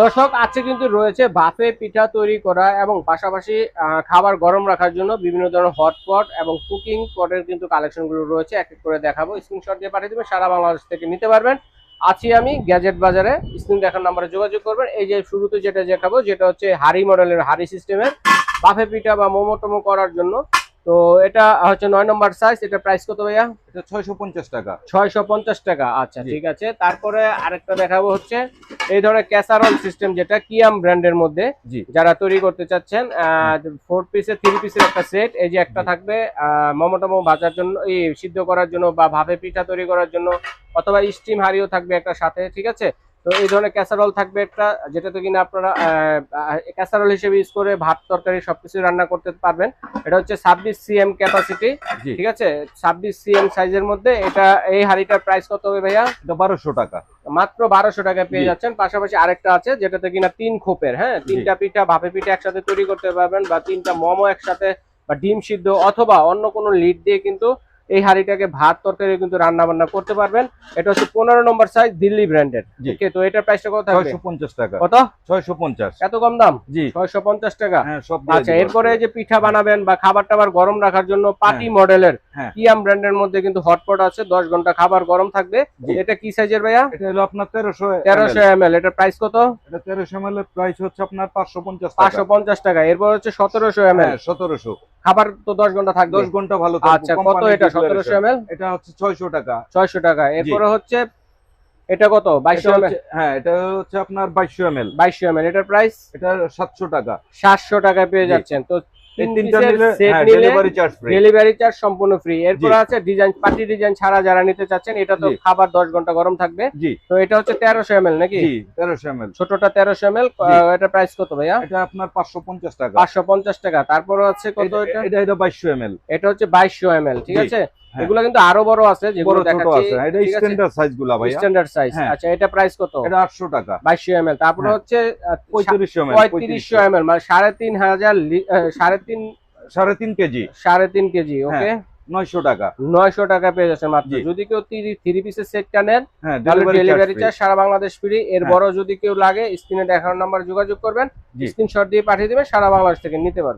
দর্শক আজকে কিন্তু রয়েছে বাফে পিঠা তৈরি করা এবং পাশাপাশি খাবার গরম রাখার জন্য বিভিন্ন ধরনের হটপট এবং কুকিং পটের কিন্তু কালেকশনগুলো রয়েছে। এক এক করে দেখাবো। স্ক্রিনশট দিয়ে পাঠিয়ে দেবেন সারা বাংলাদেশ থেকে নিতে পারবেন। আছি আমি গ্যাজেট বাজারে স্ক্রিন দেখার নাম্বারে যোগাযোগ করবেন। এই যে শুরুতে যেটা দেখাবো যেটা হচ্ছে হাড়ি মডেলের হাড়ি সিস্টেমের বাফে পিঠা বা মোমো টোমো করার জন্য। তো এটা হচ্ছে নয় নম্বর সাইজ এটা প্রাইস কত ভাইয়া? এটা ছয়শো পঞ্চাশ টাকা। ছয়শো পঞ্চাশ টাকা। আচ্ছা ঠিক আছে। তারপরে আরেকটা দেখাবো হচ্ছে এই ধরনের ক্যাসারল সিস্টেম যেটা কিয়াম ব্র্যান্ডের মধ্যে জি। যারা তৈরি করতে চাচ্ছেন ফোর পিসের থ্রি পিসের একটা সেট এই যে একটা থাকবে মোমো টোমো ভাজার জন্য এই সিদ্ধ করার জন্য বা ভাপে পিঠা তৈরি করার জন্য অথবা স্টিম হাড়িও থাকবে একটা সাথে ঠিক আছে? তো এই ধরনের ক্যাসারল থাকবে একটা যেটাতে কিনা আপনারা ক্যাসারল হিসেবে ইউজ করে ভাত তরকারি সবকিছু রান্না করতে পারবেন। এটা হচ্ছে ছাব্বিশ সিএম ক্যাপাসিটি ঠিক আছে? ছাব্বিশ সিএম সাইজের মধ্যে এটা এই হাড়িটার প্রাইস কত হবে ভাইয়া? বারোশো টাকা। মাত্র বারোশো টাকা পেয়ে যাচ্ছেন। পাশাপাশি আরেকটা আছে যেটাতে কিনা তিন খোপের হ্যাঁ? তিনটা পিঠা ভাপে পিঠা একসাথে তৈরি করতে পারবেন বা তিনটা মোমো একসাথে বা ডিম সিদ্ধ অথবা অন্য কোনো লিড দিয়ে কিন্তু এই হাঁড়িটাকে ভাত তরকারি কিন্তু রান্না বান্না করতে পারবেন। এটা হচ্ছে পনেরো নম্বর সাইজ দিল্লি ব্র্যান্ডের। ওকে তো এটার প্রাইসটা কত থাকবে? টাকা। কত? ছয়শো পঞ্চাশ। এত কম দাম? জি। ছয়শো পঞ্চাশ টাকা? হ্যাঁ সব আচ্ছা এরপরে যে পিঠা বানাবেন বা খাবার টাবার গরম রাখার জন্য পার্টি মডেলের। কিয়াম ব্র্যান্ডের মধ্যে কিন্তু হটপট আছে দশ ঘণ্টা খাবার গরম থাকবে। এটা কি সাইজের ভাইয়া? এটা হলো আপনার তেরোশো তেরোশো এম এল। এটার প্রাইস কত? এটা তেরোশো এম এল এর প্রাইস হচ্ছে আপনার পাঁচশো পঞ্চাশ পাঁচশো পঞ্চাশ টাকা। এরপর হচ্ছে সতেরোশো এম এল। হ্যাঁ সতেরোশো। খাবার তো দশ ঘণ্টা থাকবে। দশ ঘণ্টা ভালো থাকবে, আচ্ছা কত এটা? declaration। সতেরোশো এম এল এটা হচ্ছে ছয়শো টাকা। ছয়শো টাকা। এরপরে হচ্ছে এটা কত? বাইশ এটা এম এল হচ্ছে- হ্যাঁ এটা হচ্ছে আপনার বাইশশো এম এল বাইশশো এম এটার প্রাইস এটা সাতশো টাকা। সাতশো টাকায় পেয়ে যাচ্ছেন। তো এই তিনটা হ্যাঁ নিলে delivery charge free delivery charge সম্পূর্ণ ফ্রি এরপর আছে ডিজাইন পার্টি ডিজাইন ছাড়া যারা নিতে চাচ্ছেন এটা তো খাবার দশ ঘণ্টা গরম থাকবে। তো এটা হচ্ছে তেরোশো এম নাকি? জি তেরোশো এম ছোটটা তেরোশো এম এল এটা প্রাইস কত ভাইয়া? এটা আপনার পাঁচশো পঞ্চাশ টাকা। পাঁচশো পঞ্চাশ টাকা। তারপর আছে কত এটা- এটা? এটা হচ্ছে বাইশশো এম এল ঠিক আছে। এগুলো কিন্তু আরও বড় আছে যেগুলো বড় ছোট দেখাচ্ছি। আছে। এটা স্ট্যান্ডার্ড সাইজগুলা স্ট্যান্ডার্ড সাইজ হ্যাঁ। আচ্ছা এটা প্রাইস কত? এটা আটশো টাকা। বাইশশো এম এল হ্যাঁ। হচ্ছে পঁয়ত্রিশশো এম এল পঁয়ত্রিশশো মানে সাড়ে তিন হাজার লি- আহ, সাড়ে তিন কেজি। সাড়ে তিন কেজি ওকে নয়শো টাকা। নয়শো টাকা পেয়ে যাচ্ছে মাত্র। যদি কেউ থ্রি পিসের সেটটা নেন হ্যাঁ তাহলে ডেলিভারি চার্জ সারা বাংলাদেশ ফ্রি এর হ্যাঁ। বড় যদি কেউ লাগে স্ক্রিনে দেখানোর নাম্বার যোগাযোগ করবেন। স্ক্রিনশট দিয়ে পাঠিয়ে দিবেন সারা বাংলাদেশ থেকে নিতে পারবেন।